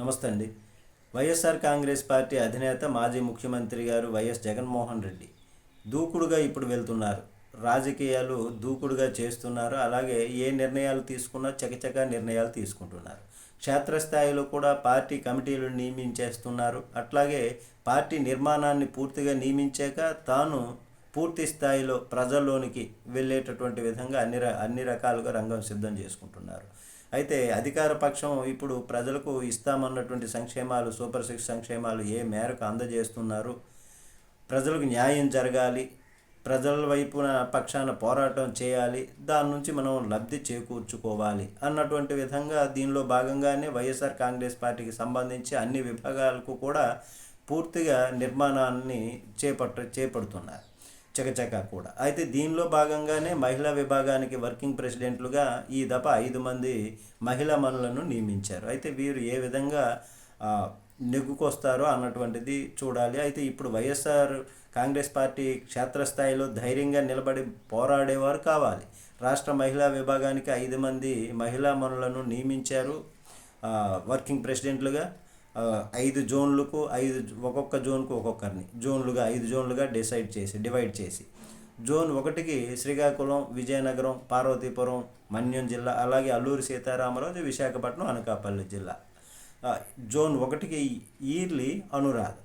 నమస్తే అండి. వైఎస్ఆర్ కాంగ్రెస్ పార్టీ అధినేత మాజీ ముఖ్యమంత్రి గారు వైఎస్ జగన్మోహన్ రెడ్డి దూకుడుగా ఇప్పుడు వెళ్తున్నారు. రాజకీయాలు దూకుడుగా చేస్తున్నారు. అలాగే ఏ నిర్ణయాలు తీసుకున్నా చకచక నిర్ణయాలు తీసుకుంటున్నారు. క్షేత్రస్థాయిలో కూడా పార్టీ కమిటీలు నియమించేస్తున్నారు. అట్లాగే పార్టీ నిర్మాణాన్ని పూర్తిగా నియమించాక తాను పూర్తి స్థాయిలో ప్రజల్లోనికి వెళ్ళేటటువంటి విధంగా అన్ని అన్ని రకాలుగా రంగం సిద్ధం చేసుకుంటున్నారు. అయితే అధికార పక్షం ఇప్పుడు ప్రజలకు ఇస్తామన్నటువంటి సంక్షేమాలు సూపర్ సిక్స్ సంక్షేమాలు ఏ మేరకు అందజేస్తున్నారు? ప్రజలకు న్యాయం జరగాలి ప్రజల వైపున పక్షాన పోరాటం చేయాలి దాని నుంచి మనం లబ్ధి చేకూర్చుకోవాలి అన్నటువంటి విధంగా దీనిలో భాగంగానే వైఎస్ఆర్ కాంగ్రెస్ పార్టీకి సంబంధించి అన్ని విభాగాలకు కూడా పూర్తిగా నిర్మాణాన్ని చేపట్ట చేపడుతున్నారు. చకచక కూడా. అయితే దీనిలో భాగంగానే మహిళా విభాగానికి వర్కింగ్ ప్రెసిడెంట్లుగా ఈ దప ఐదు మంది మహిళా మనులను నియమించారు. అయితే వీరు ఏ విధంగా నెగ్గుకొస్తారో అన్నటువంటిది చూడాలి. అయితే ఇప్పుడు వైఎస్ఆర్ కాంగ్రెస్ పార్టీ క్షేత్రస్థాయిలో ధైర్యంగా నిలబడి పోరాడేవారు కావాలి. రాష్ట్ర మహిళా విభాగానికి ఐదు మంది మహిళా మనులను నియమించారు వర్కింగ్ ప్రెసిడెంట్లుగా. ఐదు జోన్లకు ఐదు ఒక్కొక్క జోన్కు ఒక్కొక్కరిని. జోన్లుగా ఐదు జోన్లుగా డిసైడ్ చేసి డివైడ్ చేసి. జోన్ ఒకటికి శ్రీకాకుళం విజయనగరం పార్వతీపురం మన్యం జిల్లా అలాగే అల్లూరి సీతారామరాజు విశాఖపట్నం అనకాపల్లి జిల్లా. జోన్ ఒకటికి ఈర్లీ అనురాధ.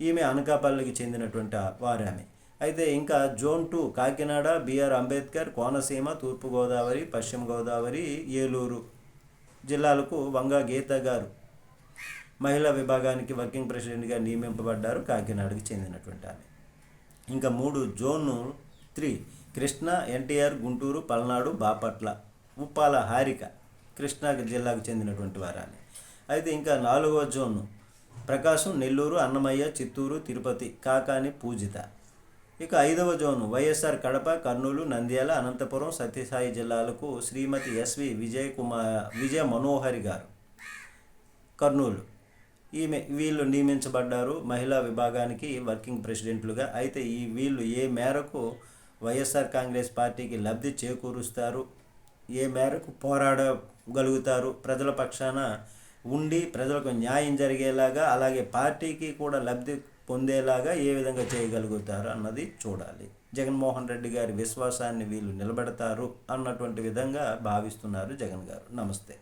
ఈమె అనకాపల్లికి చెందినటువంటి వారు ఆమె అయితే ఇంకా zone two Kakinada BR Ambedkar Konaseema Thurpugodavari Paschima Godavari Eluru జిల్లాలకు వంగ గీత గారు మహిళా విభాగానికి వర్కింగ్ ప్రెసిడెంట్గా నియమింపబడ్డారు కాకినాడకు చెందినటువంటి ఆమె. ఇంకా మూడు జోన్ త్రీ కృష్ణ ఎన్టీఆర్ గుంటూరు పల్నాడు బాపట్ల ఉప్పాల హారిక కృష్ణా జిల్లాకు చెందినటువంటి వారాన్ని అయితే ఇంకా నాలుగవ జోన్ ప్రకాశం నెల్లూరు అన్నమయ్య చిత్తూరు తిరుపతి కాకాని పూజిత. ఇక ఐదవ జోను వైఎస్ఆర్ కడప కర్నూలు నంద్యాల అనంతపురం సత్యసాయి జిల్లాలకు శ్రీమతి ఎస్వి విజయ్ కుమార్ విజయ మనోహరి గారు. కర్నూలు. ఈమె వీళ్ళు నియమించబడ్డారు మహిళా విభాగానికి వర్కింగ్ ప్రెసిడెంట్లుగా. అయితే ఈ వీళ్ళు ఏ మేరకు వైఎస్ఆర్ కాంగ్రెస్ పార్టీకి లబ్ధి చేకూరుస్తారు? ఏ మేరకు పోరాడగలుగుతారు? ప్రజల పక్షాన ఉండి ప్రజలకు న్యాయం జరిగేలాగా అలాగే పార్టీకి కూడా లబ్ధి పొందేలాగా ఏ విధంగా చేయగలుగుతారు అన్నది చూడాలి. జగన్మోహన్ రెడ్డి గారి విశ్వాసాన్ని వీళ్ళు నిలబెడతారు అన్నటువంటి విధంగా భావిస్తున్నారు జగన్ గారు. నమస్తే.